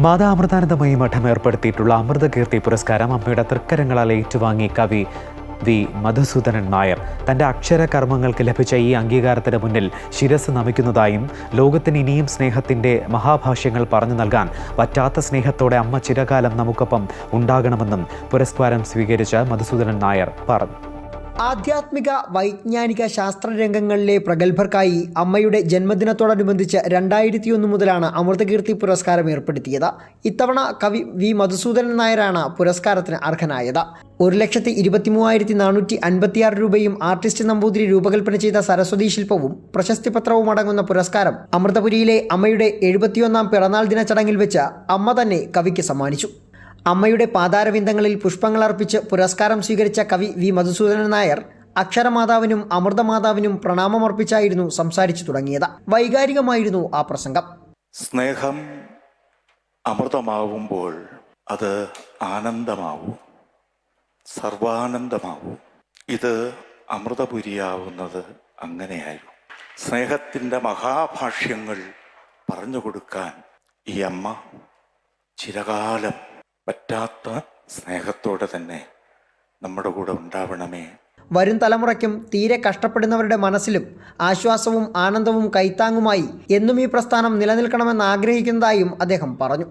മാതാ അമൃതാനന്ദമയി മഠം ഏർപ്പെടുത്തിയിട്ടുള്ള അമൃതകീർത്തി പുരസ്കാരം അമ്മയുടെ തൃക്കരങ്ങളാൽ ഏറ്റുവാങ്ങി കവി വി മധുസൂദനൻ നായർ. തന്റെ അക്ഷരകർമ്മങ്ങൾക്ക് ലഭിച്ച ഈ അംഗീകാരത്തിന് മുന്നിൽ ശിരസ് നമിക്കുന്നതായും ലോകത്തിന് ഇനിയും സ്നേഹത്തിന്റെ മഹാഭാഷ്യങ്ങൾ പറഞ്ഞു നൽകാൻ പറ്റാത്ത സ്നേഹത്തോടെ അമ്മ ചിരകാലം നമുക്കൊപ്പം ഉണ്ടാകണമെന്നും പുരസ്കാരം സ്വീകരിച്ച മധുസൂദനൻ നായർ പറഞ്ഞു. ആധ്യാത്മിക വൈജ്ഞാനിക ശാസ്ത്ര രംഗങ്ങളിലെ പ്രഗത്ഭർക്കായി അമ്മയുടെ ജന്മദിനത്തോടനുബന്ധിച്ച് രണ്ടായിരത്തി ഒന്ന് മുതലാണ് അമൃതകീർത്തി പുരസ്കാരം ഏർപ്പെടുത്തിയത്. ഇത്തവണ കവി വി. മധുസൂദനൻ നായരാണ് പുരസ്കാരത്തിന് അർഹനായത്. ഒരു ലക്ഷത്തി ഇരുപത്തി മൂവായിരത്തി നാനൂറ്റി അൻപത്തിയാറ് രൂപയും ആർട്ടിസ്റ്റ് നമ്പൂതിരി രൂപകൽപ്പന ചെയ്ത സരസ്വതി ശില്പവും പ്രശസ്തി പത്രവും അടങ്ങുന്ന പുരസ്കാരം അമൃതപുരിയിലെ അമ്മയുടെ എഴുപത്തിയൊന്നാം പിറന്നാൾ ദിന ചടങ്ങിൽ വെച്ച് അമ്മ തന്നെ കവിക്ക് സമ്മാനിച്ചു. അമ്മയുടെ പാതാരവിന്ദങ്ങളിൽ പുഷ്പങ്ങൾ അർപ്പിച്ച് പുരസ്കാരം സ്വീകരിച്ച കവി വി. മധുസൂദനൻ നായർ അക്ഷരമാതാവിനും അമൃതമാതാവിനും പ്രണാമമർപ്പിച്ചായിരുന്നു സംസാരിച്ചു തുടങ്ങിയത്. വൈകാരികമായിരുന്നു ആ പ്രസംഗം. സ്നേഹം അമൃതമാവുമ്പോൾ അത് ആനന്ദമാവും. സർവാനന്ദമാവും. ഇത് അമൃതപുരിയാവുന്നത് അങ്ങനെയായിരുന്നു. സ്നേഹത്തിന്റെ മഹാഭാഷ്യങ്ങൾ പറഞ്ഞു കൊടുക്കാൻ ഈ അമ്മ ചിരകാലം പറ്റാത്ത സ്നേഹത്തോടെ തന്നെ നമ്മുടെ കൂടെ ഉണ്ടാവണമേ. വരും തലമുറയ്ക്കും തീരെ കഷ്ടപ്പെടുന്നവരുടെ മനസ്സിലും ആശ്വാസവും ആനന്ദവും കൈത്താങ്ങുമായി എന്നും ഈ പ്രസ്ഥാനം നിലനിൽക്കണമെന്ന് ആഗ്രഹിക്കുന്നതായും അദ്ദേഹം പറഞ്ഞു.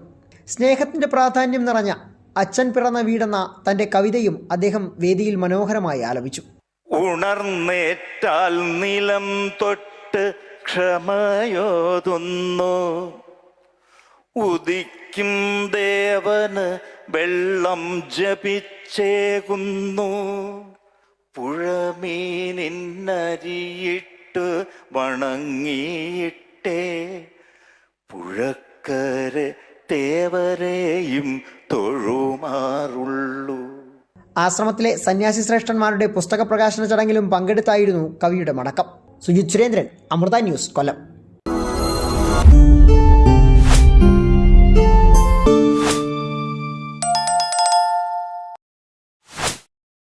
സ്നേഹത്തിന്റെ പ്രാധാന്യം നിറഞ്ഞ അച്ഛൻ പിറന്ന വീടെന്ന തന്റെ കവിതയും അദ്ദേഹം വേദിയിൽ മനോഹരമായി ആലപിച്ചു. ഉണർന്നേറ്റാൽ നിലം തൊട്ട് ക്ഷമയോതുന്നു. ഉദിക്കും ദേവന് വെള്ളം ജപിച്ചേകുന്നു. പുഴമീനിന്നരിയിട്ട് വണങ്ങിയിട്ടേ. പുഴക്കരെ തേവരെയും തൊഴുമാറുള്ളൂ. ആശ്രമത്തിലെ സന്യാസി ശ്രേഷ്ഠന്മാരുടെ പുസ്തക പ്രകാശന ചടങ്ങിലും പങ്കെടുത്തായിരുന്നു കവിയുടെ മടക്കം. സുജിത് സുരേന്ദ്രൻ അമൃത ന്യൂസ് കൊല്ലം.